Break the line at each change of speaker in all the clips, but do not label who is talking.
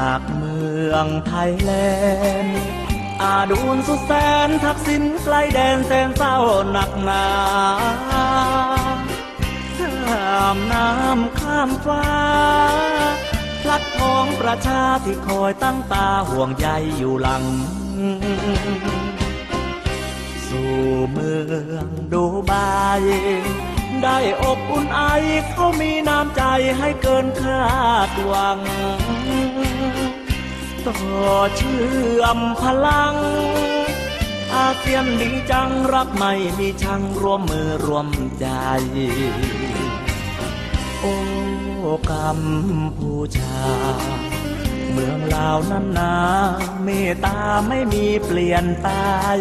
จากเมืองไทยแลนด์อาดูนสุดแสนทักษิณไกลแดนแสนเศร้าหนักหนาข้ามน้ำข้ามฟ้า พลัดพ้องประชาที่คอยตั้งตาห่วงใยอยู่หลัง สู่เมืองดูไบ ได้อบอุ่นไอเขามีน้ำใจให้เกินคาดหวัง ต่อเชื่อมพลัง อาเซียนดีจังรักไม่มีชังร่วมมือร่วมใจ โอ้กัมพูชา เมืองลาวนั้นนาเมตตาไม่มีเปลี่ยนตาย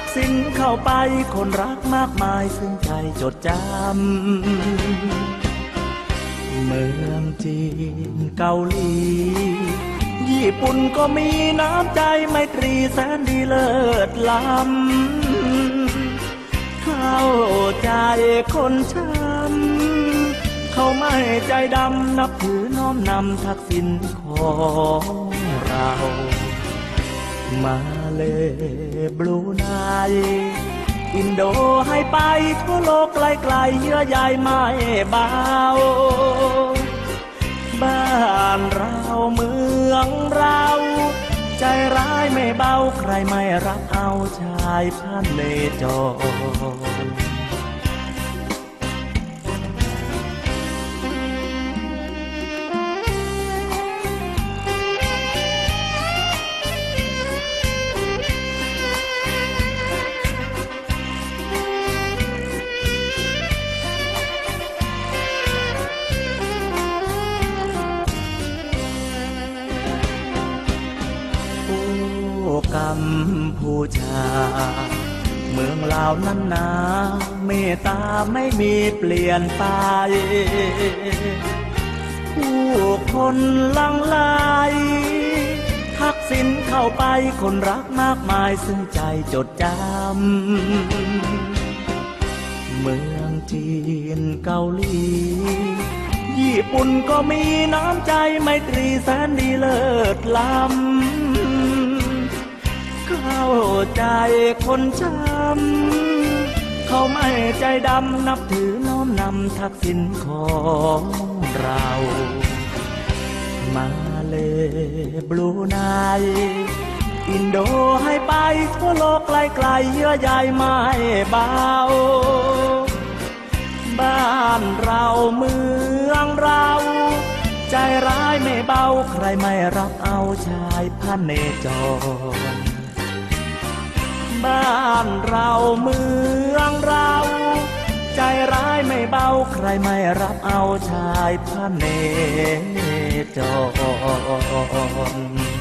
กสินเข้าไปคนรักมากมายซึ่งใจจดจำเมืองจีนเกาหลี ญี่ปุ่นก็มีน้ำใจไมตรีแสนดีเลิศล้ำเข้าใจคนช้ำเขาไม่ใจดำนับถือน้อมนำทักษิณของเรา มาเลบลูไนอินโดให้ไปทั่วโลกไกลๆเยื่อใยไม่เบาบ้านเราเมืองเรา ใจร้ายไม่เบาใครไม่รับเอาชายพันเลจร มพูชา เมืองลาวนั้นนาเมตตาไม่มีเปลี่ยนไป ผู้คนลังไหลทักสินเข้าไปคนรักมากมายซึ่งใจจดจำ เมืองจีนเกาหลีญี่ปุ่นก็มีน้ำใจไมตรีแสนดีเลิศล้ำ เข้าใจคนช้ำเขาไม่ใจดำนับถือน้อมนำทักษิณของเรา มาเลบลูไนอินโดให้ไปทั่วโลกไกลๆเยื่อใยไม่เบา บ้านเราเมืองเรา ใจร้ายไม่เบาใครไม่รับเอาชายพันเนจร บ้านเราเมืองเรา ใจร้ายไม่เบาใครไม่รับเอาชายพระเนจร